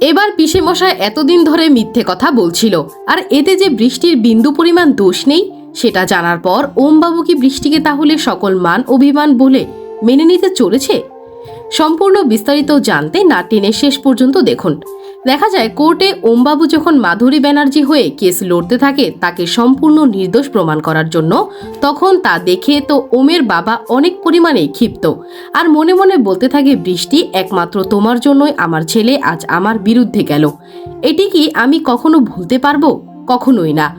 এবার পিসে মশাই এতদিন ধরে মিথ্যে কথা বলছিল। আর এতে যে বৃষ্টির বিন্দু পরিমাণ দোষ নেই, সেটা জানার পর ওমবাবু কি বৃষ্টিকে তাহলে সকল মান অভিমান বলে মেনে নিতে চলেছে? সম্পূর্ণ বিস্তারিত জানতে না টেনে শেষ পর্যন্ত দেখুন। দেখা যায় কোর্টে ওমবাবু যখন মাধুরী ব্যানার্জি হয়ে কেস লড়তে থাকে, তাকে সম্পূর্ণ নির্দোষ প্রমাণ করার জন্য, তখন তা দেখে তো ওমের বাবা অনেক পরিমাণে ক্ষিপ্ত। আর মনে মনে বলতে থাকে, বৃষ্টি একমাত্র তোমার জন্যই আমার ছেলে আজ আমার বিরুদ্ধে গেল। এটি কি আমি কখনো ভুলতে পারব? কখনোই না।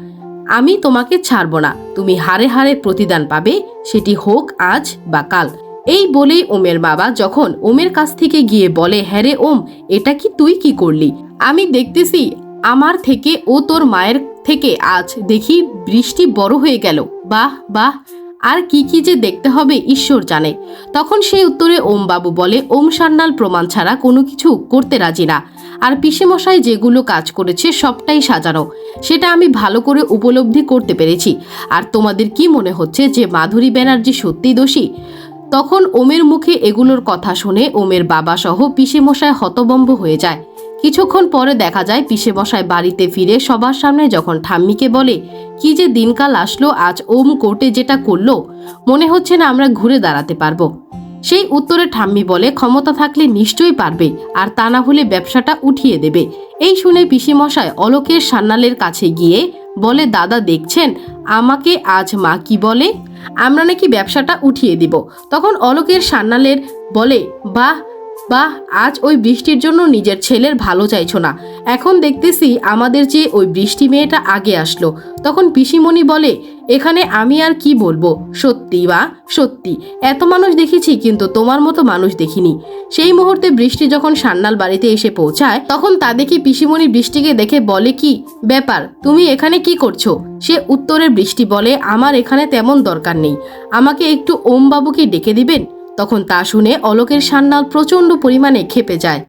আমি তোমাকে ছাড়ব না। তুমি হারে হারে প্রতিদান পাবে। সেটি হোক আজ বা কাল। এই বলেই ওমের বাবা যখন ওমের কাছ থেকে গিয়ে বলে হ্যাঁ রে ওম, এটা কি তুই কি করলি? আমি দেখতেছি আমার থেকে ও তোর মায়ের থেকে আজ দেখি বৃষ্টি বড় হয়ে গেল। বাহ বাহ, আর কি কি যে দেখতে হবে ঈশ্বর জানে। তখন সেই উত্তরে ওম বাবু বলে, ওম সান্নাল প্রমাণ ছাড়া কোনো কিছু করতে রাজি না। আর পিসেমশাই যেগুলো কাজ করেছে সবটাই সাজানো। সেটা আমি ভালো করে উপলব্ধি করতে পেরেছি। আর তোমাদের কি মনে হচ্ছে যে মাধুরী ব্যানার্জি সত্যি দোষী? তখন ওমের মুখে এগুলোর কথা শুনে ওমের বাবা সহ পিসেমশাই হতবম্ব হয়ে যায়। কিছুক্ষণ পরে দেখা যায় পিসেমশাই বাড়িতে ফিরে সবার সামনে যখন ঠাম্মিকে বলে, কি যে দিনকাল আসলো, আজ ওম কোর্টে যেটা করল, মনে হচ্ছে না আমরা ঘুরে দাঁড়াতে পারব। সেই উত্তরে ঠাম্মি বলে, ক্ষমতা থাকলে নিশ্চয়ই পারবে, আর তা না হলে ব্যবসাটা উঠিয়ে দেবে। এই শুনে পিসিমশাই অলোকের সান্নালের কাছে গিয়ে বলে, দাদা দেখছেন আমাকে আজ মা কি বলে? আমরা নাকি ব্যবসাটা উঠিয়ে দিব। তখন অলোকের সান্নালের বলে, বাহ বাহ আজ ওই বৃষ্টির জন্য নিজের ছেলের ভালো চাইছো না। এখন দেখতেছি আমাদের যে ওই বৃষ্টি মেয়েটা আগে আসলো। তখন পিসিমণি বলে, এখানে আমি আর কি বলব? সত্যি বা? সত্যি। এত মানুষ দেখেছি কিন্তু তোমার মতো মানুষ দেখিনি। সেই মুহূর্তে বৃষ্টি যখন সান্নাল বাড়িতে এসে পৌঁছায়, তখন তা দেখে পিসিমণি বৃষ্টিকে দেখে বলে, কি ব্যাপার? তুমি এখানে কি করছ? সে উত্তরের বৃষ্টি বলে, আমার এখানে তেমন দরকার নেই। আমাকে একটু ওম বাবুকে ডেকে দিবেন? তখন তা শুনে অলোকের সান্নাল প্রচণ্ড পরিমাণে খেপে যায়।